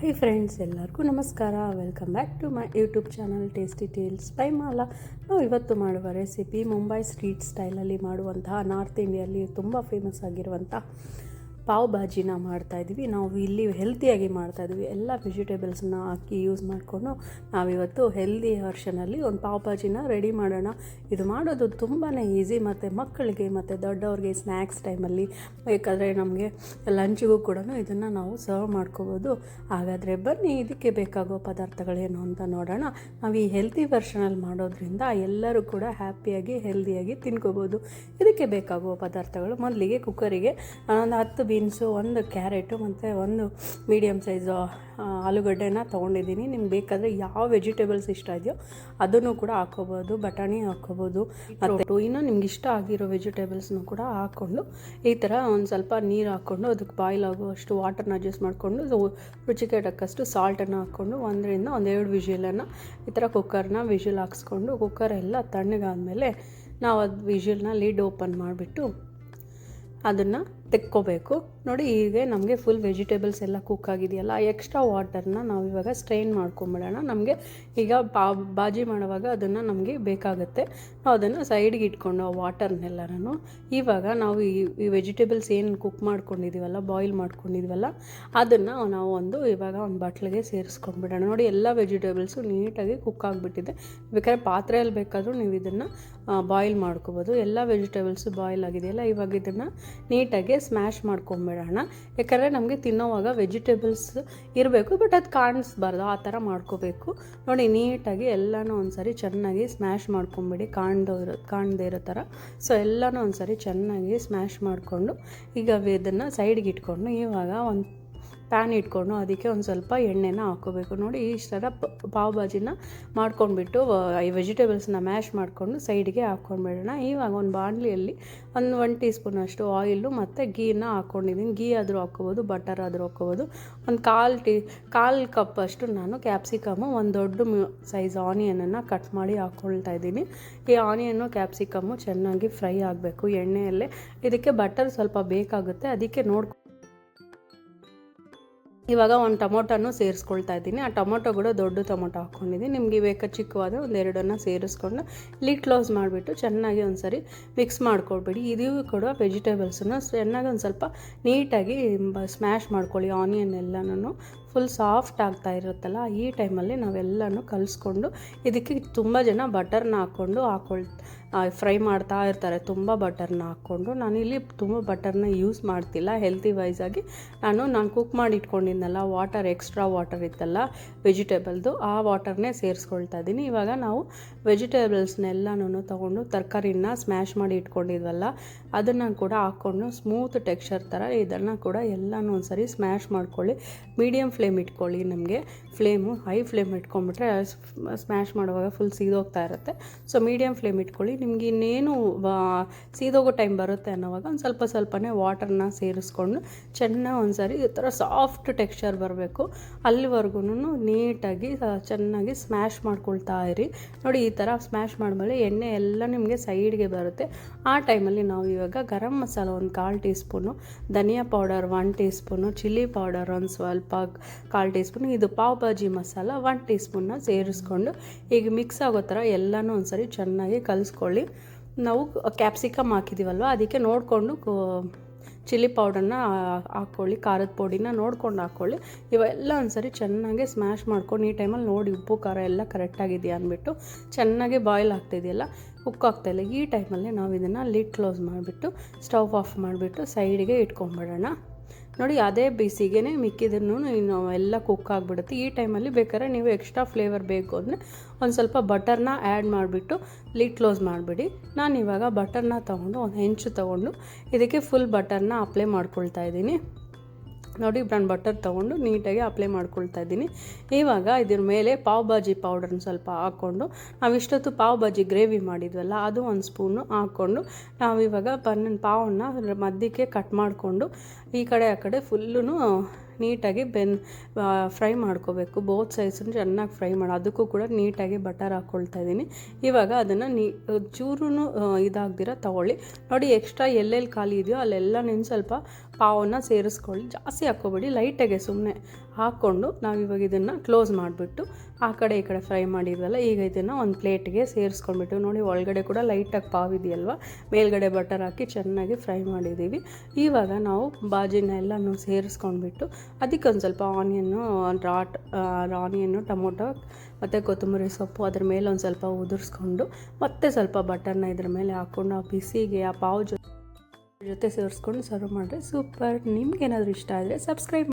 Hi friends ಎಲ್ಲರಿಗೂ ನಮಸ್ಕಾರ. Welcome back to my YouTube channel tasty tales by Mala ನಾವು ಇವತ್ತು ಮಾಡುವ ರೆಸಿಪಿ ಮುಂಬೈ ಸ್ಟ್ರೀಟ್ ಸ್ಟೈಲಲ್ಲಿ ಮಾಡುವಂತಹ ನಾರ್ತ್ ಇಂಡಿಯಲ್ಲಿ ತುಂಬ ಫೇಮಸ್ ಆಗಿರುವಂಥ ಪಾವ್ ಭಾಜಿನ ಮಾಡ್ತಾಯಿದ್ವಿ ನಾವು ಇಲ್ಲಿ ಹೆಲ್ತಿಯಾಗಿ ಮಾಡ್ತಾಯಿದ್ವಿ ಎಲ್ಲ ವೆಜಿಟೇಬಲ್ಸ್ನ ಹಾಕಿ ಯೂಸ್ ಮಾಡಿಕೊಂಡು ನಾವಿವತ್ತು ಹೆಲ್ದಿ ವರ್ಷನಲ್ಲಿ ಒಂದು ಪಾವ್ ಭಾಜಿನ ರೆಡಿ ಮಾಡೋಣ. ಇದು ಮಾಡೋದು ತುಂಬಾ ಈಸಿ ಮತ್ತು ಮಕ್ಕಳಿಗೆ ಮತ್ತು ದೊಡ್ಡವ್ರಿಗೆ ಸ್ನ್ಯಾಕ್ಸ್ ಟೈಮಲ್ಲಿ ಬೇಕಾದರೆ ನಮಗೆ ಲಂಚಿಗೂ ಕೂಡ ಇದನ್ನು ನಾವು ಸರ್ವ್ ಮಾಡ್ಕೋಬೋದು. ಹಾಗಾದರೆ ಬನ್ನಿ, ಇದಕ್ಕೆ ಬೇಕಾಗೋ ಪದಾರ್ಥಗಳೇನು ಅಂತ ನೋಡೋಣ. ನಾವು ಈ ಹೆಲ್ತಿ ವರ್ಷನಲ್ಲಿ ಮಾಡೋದ್ರಿಂದ ಎಲ್ಲರೂ ಕೂಡ ಹ್ಯಾಪಿಯಾಗಿ ಹೆಲ್ದಿಯಾಗಿ ತಿನ್ಕೋಬೋದು. ಇದಕ್ಕೆ ಬೇಕಾಗುವ ಪದಾರ್ಥಗಳು ಮೊದಲಿಗೆ ಕುಕ್ಕರಿಗೆ ಒಂದು ಹತ್ತು ಬೀನ್ಸು ಒಂದು ಕ್ಯಾರೆಟು ಮತ್ತು ಒಂದು ಮೀಡಿಯಮ್ ಸೈಜು ಆಲೂಗಡ್ಡೆನ ತೊಗೊಂಡಿದ್ದೀನಿ. ನಿಮ್ಗೆ ಬೇಕಾದರೆ ಯಾವ ವೆಜಿಟೇಬಲ್ಸ್ ಇಷ್ಟ ಇದೆಯೋ ಅದನ್ನು ಕೂಡ ಹಾಕೋಬೋದು, ಬಟಾಣಿ ಹಾಕೋಬೋದು, ಮತ್ತು ಇನ್ನು ನಿಮ್ಗೆ ಇಷ್ಟ ಆಗಿರೋ ವೆಜಿಟೇಬಲ್ಸ್ನು ಕೂಡ ಹಾಕ್ಕೊಂಡು ಈ ಥರ ಒಂದು ಸ್ವಲ್ಪ ನೀರು ಹಾಕ್ಕೊಂಡು ಅದಕ್ಕೆ ಬಾಯ್ಲ್ ಆಗುವಷ್ಟು ವಾಟರ್ನ ಅಡ್ಜಸ್ಟ್ ಮಾಡಿಕೊಂಡು ರುಚಿಗೆ ತಕ್ಕಷ್ಟು ಸಾಲ್ಟನ್ನು ಹಾಕ್ಕೊಂಡು ಒಂದರಿಂದ ಒಂದೆರಡು ವಿಷಿಲನ್ನು ಈ ಥರ ಕುಕ್ಕರ್ನ ವಿಷಿಲ್ ಹಾಕ್ಸ್ಕೊಂಡು ಕುಕ್ಕರ್ ಎಲ್ಲ ತಣ್ಣಗಾದ್ಮೇಲೆ ನಾವು ಅದು ವಿಷಿಲ್ನ ಲೀಡ್ ಓಪನ್ ಮಾಡಿಬಿಟ್ಟು ಅದನ್ನು ತೆಕ್ಕೋಬೇಕು. ನೋಡಿ ಈಗ ನಮಗೆ ಫುಲ್ ವೆಜಿಟೇಬಲ್ಸ್ ಎಲ್ಲ ಕುಕ್ ಆಗಿದೆಯಲ್ಲ ಎಕ್ಸ್ಟ್ರಾ ವಾಟರ್ನ ನಾವು ಇವಾಗ ಸ್ಟ್ರೈನ್ ಮಾಡ್ಕೊಂಬಿಡೋಣ. ನಮಗೆ ಈಗ ಬಾಜಿ ಮಾಡುವಾಗ ಅದನ್ನು ನಮಗೆ ಬೇಕಾಗುತ್ತೆ. ನಾವು ಅದನ್ನು ಸೈಡ್ಗೆ ಇಟ್ಕೊಂಡು ಆ ವಾಟರ್ನೆಲ್ಲನೂ ಇವಾಗ ನಾವು ಈ ಈ ವೆಜಿಟೇಬಲ್ಸ್ ಏನು ಕುಕ್ ಮಾಡ್ಕೊಂಡಿದ್ದೀವಲ್ಲ ಬಾಯ್ಲ್ ಮಾಡ್ಕೊಂಡಿದ್ವಲ್ಲ, ಅದನ್ನು ನಾವು ಒಂದು ಇವಾಗ ಒಂದು ಬಟ್ಲಿಗೆ ಸೇರಿಸ್ಕೊಂಡ್ಬಿಡೋಣ ನೋಡಿ ಎಲ್ಲ ವೆಜಿಟೇಬಲ್ಸು ನೀಟಾಗಿ ಕುಕ್ ಆಗಿಬಿಟ್ಟಿದೆ. ಬೇಕಾದ್ರೆ ಪಾತ್ರೆಯಲ್ಲಿ ಬೇಕಾದರೂ ನೀವು ಇದನ್ನು ಬಾಯ್ಲ್ ಮಾಡ್ಕೋಬೋದು. ಎಲ್ಲ ವೆಜಿಟೇಬಲ್ಸು ಬಾಯ್ಲ್ ಆಗಿದೆಯಲ್ಲ, ಇವಾಗ ಇದನ್ನು ನೀಟಾಗಿ ಸ್ಮ್ಯಾಶ್ ಮಾಡ್ಕೊಂಬಿಡೋಣ. ಯಾಕಂದರೆ ನಮಗೆ ತಿನ್ನೋವಾಗ ವೆಜಿಟೇಬಲ್ಸ್ ಇರಬೇಕು ಬಟ್ ಅದು ಕಾಣಿಸ್ಬಾರ್ದು ಆ ಥರ ಮಾಡ್ಕೋಬೇಕು. ನೋಡಿ, ನೀಟಾಗಿ ಎಲ್ಲನೂ ಒಂದ್ಸರಿ ಚೆನ್ನಾಗಿ ಸ್ಮ್ಯಾಶ್ ಮಾಡ್ಕೊಂಬಿಡಿ, ಕಾಣ್ದೋ ಇರೋ, ಕಾಣದೇ ಇರೋ ಥರ. ಸೊ ಎಲ್ಲನೂ ಒಂದ್ಸರಿ ಚೆನ್ನಾಗಿ ಸ್ಮ್ಯಾಶ್ ಮಾಡಿಕೊಂಡು, ಈಗ ಇದನ್ನು ಸೈಡ್ಗೆ ಇಟ್ಕೊಂಡು ಇವಾಗ ಒಂದು ಪ್ಯಾನ್ ಇಟ್ಕೊಂಡು ಅದಕ್ಕೆ ಒಂದು ಸ್ವಲ್ಪ ಎಣ್ಣೆನ ಹಾಕ್ಕೋಬೇಕು ನೋಡಿ ಈ ಥರ ಪಾವ್ ಭಾಜಿನ ಮಾಡ್ಕೊಂಡ್ಬಿಟ್ಟು ಈ ವೆಜಿಟೇಬಲ್ಸ್ನ ಮ್ಯಾಶ್ ಮಾಡಿಕೊಂಡು ಸೈಡ್ಗೆ ಹಾಕ್ಕೊಂಡ್ಬಿಡೋಣ ಇವಾಗ ಒಂದು ಬಾಣಲಿಯಲ್ಲಿ ಒಂದು ಒನ್ ಟೀ ಸ್ಪೂನ್ ಅಷ್ಟು ಆಯಿಲು ಮತ್ತು ಗೀನ ಹಾಕ್ಕೊಂಡಿದ್ದೀನಿ ಗೀ ಆದರೂ ಹಾಕ್ಕೋಬೋದು ಬಟರ್ ಆದರೂ ಹಾಕ್ಕೋಬೋದು. ಒಂದು ಕಾಲು ಟೀ, ಕಾಲು ಕಪ್ ಅಷ್ಟು ನಾನು ಕ್ಯಾಪ್ಸಿಕಮ್ಮು ಒಂದು ದೊಡ್ಡ ಸೈಜ್ ಆನಿಯನನ್ನು ಕಟ್ ಮಾಡಿ ಹಾಕ್ಕೊಳ್ತಾ ಇದ್ದೀನಿ. ಈ ಆನಿಯನ್ನು ಕ್ಯಾಪ್ಸಿಕಮ್ಮು ಚೆನ್ನಾಗಿ ಫ್ರೈ ಆಗಬೇಕು. ಎಣ್ಣೆಯಲ್ಲೇ ಇದಕ್ಕೆ ಬಟರ್ ಸ್ವಲ್ಪ ಬೇಕಾಗುತ್ತೆ. ಅದಕ್ಕೆ ನೋಡ್ಕೊ ಇವಾಗ ಒಂದು ಟೊಮೊಟೋನು ಸೇರಿಸ್ಕೊಳ್ತಾ ಇದ್ದೀನಿ. ಆ ಟೊಮೊಟೊ ಕೂಡ ದೊಡ್ಡ ಟೊಮೊಟೊ ಹಾಕ್ಕೊಂಡಿದ್ದೀನಿ. ನಿಮಗೆ ಬೇಕಾ ಚಿಕ್ಕವಾದ ಒಂದು ಎರಡನ್ನು ಸೇರಿಸ್ಕೊಂಡು ಲಿಡ್ ಕ್ಲೋಸ್ ಮಾಡಿಬಿಟ್ಟು ಚೆನ್ನಾಗಿ ಒಂದು ಸರಿ ಮಿಕ್ಸ್ ಮಾಡ್ಕೊಳ್ಬೇಡಿ. ಇದೂ ಕೂಡ ವೆಜಿಟೇಬಲ್ಸನ್ನು ಚೆನ್ನಾಗಿ ಒಂದು ಸ್ವಲ್ಪ ನೀಟಾಗಿ ಸ್ಮ್ಯಾಶ್ ಮಾಡ್ಕೊಳ್ಳಿ. ಆನಿಯನ್ ಎಲ್ಲನೂ ಫುಲ್ ಸಾಫ್ಟ್ ಆಗ್ತಾ ಇರುತ್ತಲ್ಲ, ಈ ಟೈಮಲ್ಲಿ ನಾವೆಲ್ಲನೂ ಕಲಿಸ್ಕೊಂಡು ಇದಕ್ಕೆ ತುಂಬ ಜನ ಬಟರ್ನ ಹಾಕ್ಕೊಂಡು ಹಾಕೊಳ್ ಫ್ರೈ ಮಾಡ್ತಾ ಇರ್ತಾರೆ. ತುಂಬ ಬಟರ್ನ ಹಾಕ್ಕೊಂಡು. ನಾನಿಲ್ಲಿ ತುಂಬ ಬಟರ್ನ ಯೂಸ್ ಮಾಡ್ತಿಲ್ಲ. ಹೆಲ್ತಿ ವೈಸಾಗಿ ನಾನು ನಾನು ಕುಕ್ ಮಾಡಿ ಇಟ್ಕೊಂಡಿದ್ನಲ್ಲ ವಾಟರ್, ಎಕ್ಸ್ಟ್ರಾ ವಾಟರ್ ಇತ್ತಲ್ಲ ವೆಜಿಟೇಬಲ್ದು, ಆ ವಾಟರ್ನೇ ಸೇರಿಸ್ಕೊಳ್ತಾ ಇದ್ದೀನಿ. ಇವಾಗ ನಾವು ವೆಜಿಟೇಬಲ್ಸ್ನೆಲ್ಲನೂ ತೊಗೊಂಡು ತರಕಾರಿನ ಸ್ಮ್ಯಾಶ್ ಮಾಡಿ ಇಟ್ಕೊಂಡಿದ್ವಲ್ಲ, ಅದನ್ನು ಕೂಡ ಹಾಕ್ಕೊಂಡು ಸ್ಮೂತ್ ಟೆಕ್ಸ್ಚರ್ ಥರ ಇದನ್ನು ಕೂಡ ಎಲ್ಲನೂ ಒಂದ್ಸರಿ ಸ್ಮ್ಯಾಶ್ ಮಾಡ್ಕೊಳ್ಳಿ. ಮೀಡಿಯಮ್ ಫ್ಲೇಮ್ ಇಟ್ಕೊಳ್ಳಿ ನಮಗೆ. ಫ್ಲೇಮು, ಹೈ ಫ್ಲೇಮ್ ಇಟ್ಕೊಂಡ್ಬಿಟ್ರೆ ಸ್ಮ್ಯಾಶ್ ಮಾಡುವಾಗ ಫುಲ್ ಸೀದೋಗ್ತಾ ಇರುತ್ತೆ. ಸೊ ಮೀಡಿಯಮ್ ಫ್ಲೇಮ್ ಇಟ್ಕೊಳ್ಳಿ. ನಿಮ್ಗೆ ಇನ್ನೇನು ಸೀದೋಗೋ ಟೈಮ್ ಬರುತ್ತೆ ಅನ್ನೋವಾಗ ಒಂದು ಸ್ವಲ್ಪ ಸ್ವಲ್ಪನೇ ವಾಟರ್ನ ಸೇರಿಸ್ಕೊಂಡು, ಚೆನ್ನಾಗಿ ಒಂದು ಸಾರಿ ಈ ಥರ ಸಾಫ್ಟ್ ಟೆಕ್ಸ್ಚರ್ ಬರಬೇಕು ಅಲ್ಲಿವರೆಗೂ ನೀಟಾಗಿ ಚೆನ್ನಾಗಿ ಸ್ಮ್ಯಾಶ್ ಮಾಡ್ಕೊಳ್ತಾ ಇರಿ. ನೋಡಿ, ಈ ಥರ ಸ್ಮ್ಯಾಶ್ ಮಾಡಿದ್ಮೇಲೆ ಎಣ್ಣೆ ಎಲ್ಲ ನಿಮಗೆ ಸೈಡ್ಗೆ ಬರುತ್ತೆ. ಆ ಟೈಮಲ್ಲಿ ನಾವು ಇವಾಗ ಗರಂ ಮಸಾಲ ಒಂದು ಕಾಲು ಟೀ ಸ್ಪೂನು ಧನಿಯಾ powder one teaspoon chilli powder ಒಂದು ಸ್ವಲ್ಪ ಕಾಲು ಟೀ ಸ್ಪೂನು ಇದು ಪಾವ್ ಭಾಜಿ ಮಸಾಲ ಒನ್ ಟೀ ಸ್ಪೂನ್ನ ಸೇರಿಸ್ಕೊಂಡು ಈಗ ಮಿಕ್ಸ್ ಆಗೋ ಥರ ಎಲ್ಲನೂ ಒಂದ್ಸರಿ ಚೆನ್ನಾಗಿ ಕಲಿಸ್ಕೊಳ್ಳಿ. ನಾವು ಕ್ಯಾಪ್ಸಿಕಮ್ ಹಾಕಿದ್ದೀವಲ್ವ, ಅದಕ್ಕೆ ನೋಡಿಕೊಂಡು ಚಿಲ್ಲಿ ಪೌಡರ್ನ ಹಾಕ್ಕೊಳ್ಳಿ, ಖಾರದ ಪುಡಿನ ನೋಡ್ಕೊಂಡು ಹಾಕ್ಕೊಳ್ಳಿ. ಇವೆಲ್ಲ ಒಂದ್ಸರಿ ಚೆನ್ನಾಗಿ ಸ್ಮ್ಯಾಶ್ ಮಾಡ್ಕೊಂಡು, ಈ ಟೈಮಲ್ಲಿ ನೋಡಿ ಉಪ್ಪು, ಖಾರ ಎಲ್ಲ ಕರೆಕ್ಟಾಗಿದೆಯಾ ಅಂದ್ಬಿಟ್ಟು ಚೆನ್ನಾಗಿ ಬಾಯ್ಲ್ ಆಗ್ತಿದೆಯಲ್ಲ ಕುಕ್ ಆಗ್ತಾಯಿಲ್ಲ ಈ ಟೈಮಲ್ಲಿ ನಾವು ಇದನ್ನು ಲಿಡ್ ಕ್ಲೋಸ್ ಮಾಡಿಬಿಟ್ಟು ಸ್ಟವ್ ಆಫ್ ಮಾಡಿಬಿಟ್ಟು ಸೈಡಿಗೆ ಇಟ್ಕೊಂಬಿಡೋಣ ನೋಡಿ, ಅದೇ ಬಿಸಿಗೆ ಮಿಕ್ಕಿದನ್ನು ಇನ್ನು ಎಲ್ಲ ಕುಕ್ ಆಗಿಬಿಡುತ್ತೆ. ಈ ಟೈಮಲ್ಲಿ ಬೇಕಾದ್ರೆ ನೀವು ಎಕ್ಸ್ಟ್ರಾ ಫ್ಲೇವರ್ ಬೇಕು ಅಂದರೆ ಒಂದು ಸ್ವಲ್ಪ ಬಟರ್ನ ಆ್ಯಡ್ ಮಾಡಿಬಿಟ್ಟು ಲಿಡ್ ಕ್ಲೋಸ್ ಮಾಡಿಬಿಡಿ. ನಾನು ಇವಾಗ ಬಟರ್ನ ತೊಗೊಂಡು, ಒಂದು ಹೆಂಚು ತೊಗೊಂಡು ಇದಕ್ಕೆ ಫುಲ್ ಬಟರ್ನ ಅಪ್ಲೈ ಮಾಡ್ಕೊಳ್ತಾ ಇದ್ದೀನಿ. ನೋಡಿ ನಾನು ಬಟರ್ ತೊಗೊಂಡು ನೀಟಾಗಿ ಅಪ್ಲೈ ಮಾಡ್ಕೊಳ್ತಾ ಇದ್ದೀನಿ. ಇವಾಗ ಇದ್ರ ಮೇಲೆ ಪಾವ್ ಭಾಜಿ ಪೌಡರ್ನ ಸ್ವಲ್ಪ ಹಾಕ್ಕೊಂಡು, ನಾವು ಇಷ್ಟೊತ್ತು ಪಾವ್ ಭಾಜಿ ಗ್ರೇವಿ ಮಾಡಿದ್ವಲ್ಲ, ಅದು ಒಂದು ಸ್ಪೂನು ಹಾಕ್ಕೊಂಡು ನಾವಿವಾಗ ಪನ್ನ ಪಾವನ್ನ ಮಧ್ಯಕ್ಕೆ ಕಟ್ ಮಾಡಿಕೊಂಡು, ಈ ಕಡೆ ಆ ಕಡೆ ಫುಲ್ಲೂ ನೀಟಾಗಿ ಬೆನ್ ಫ್ರೈ ಮಾಡ್ಕೋಬೇಕು. ಬೋತ್ ಸೈಡ್ಸನ್ನು ಚೆನ್ನಾಗಿ ಫ್ರೈ ಮಾಡಿ. ಅದಕ್ಕೂ ಕೂಡ ನೀಟಾಗಿ ಬಟರ್ ಹಾಕ್ಕೊಳ್ತಾ ಇದ್ದೀನಿ. ಇವಾಗ ಅದನ್ನು ನೀ ಚೂರು ಇದಾಗ್ದಿರ ತಗೊಳ್ಳಿ. ನೋಡಿ ಎಕ್ಸ್ಟ್ರಾ ಎಲ್ಲೆಲ್ಲಿ ಖಾಲಿ ಇದೆಯೋ, ಅಲ್ಲೆಲ್ಲ ನೀನು ಸ್ವಲ್ಪ ಪಾವನ್ನ ಸೇರಿಸ್ಕೊಳ್ಳಿ. ಜಾಸ್ತಿ ಹಾಕ್ಕೊಬೇಡಿ. ಲೈಟಾಗೆ ಸುಮ್ಮನೆ ಹಾಕ್ಕೊಂಡು ನಾವು ಇವಾಗ ಇದನ್ನು ಕ್ಲೋಸ್ ಮಾಡಿಬಿಟ್ಟು ಆ ಕಡೆ ಈ ಕಡೆ ಫ್ರೈ ಮಾಡಿದ್ವಲ್ಲ, ಈಗ ಇದನ್ನು ಒಂದು ಪ್ಲೇಟ್ಗೆ ಸೇರಿಸ್ಕೊಂಡ್ಬಿಟ್ಟು ನೋಡಿ, ಒಳಗಡೆ ಕೂಡ ಲೈಟಾಗಿ ಪಾವ್ ಇದೆಯಲ್ವ ಮೇಲ್ಗಡೆ ಬಟರ್ ಹಾಕಿ ಚೆನ್ನಾಗಿ ಫ್ರೈ ಮಾಡಿದ್ದೀವಿ. ಇವಾಗ ನಾವು ಬಾಜಿನ ಎಲ್ಲನೂ ಸೇರಿಸ್ಕೊಂಡ್ಬಿಟ್ಟು ಅದಕ್ಕೊಂದು ಸ್ವಲ್ಪ ಆನಿಯನ್ನು ರಾಟ್ ಆನಿಯನ್ನು ಟೊಮೊಟೊ ಮತ್ತು ಕೊತ್ತಂಬರಿ ಸೊಪ್ಪು ಅದ್ರ ಮೇಲೆ ಒಂದು ಸ್ವಲ್ಪ ಉದುರಿಸ್ಕೊಂಡು ಮತ್ತೆ ಸ್ವಲ್ಪ ಬಟರ್ನ ಇದ್ರ ಮೇಲೆ ಹಾಕ್ಕೊಂಡು ಆ ಬಿಸಿಗೆ ಆ ಪಾವ್ ಜೊತೆ ಜೊತೆ ಸೇರಿಸ್ಕೊಂಡು ಸರ್ವ್ ಮಾಡಿದ್ರೆ ಸೂಪರ್ ನಿಮ್ಗೇನಾದರೂ ಇಷ್ಟ ಆದರೆ ಸಬ್ಸ್ಕ್ರೈಬ್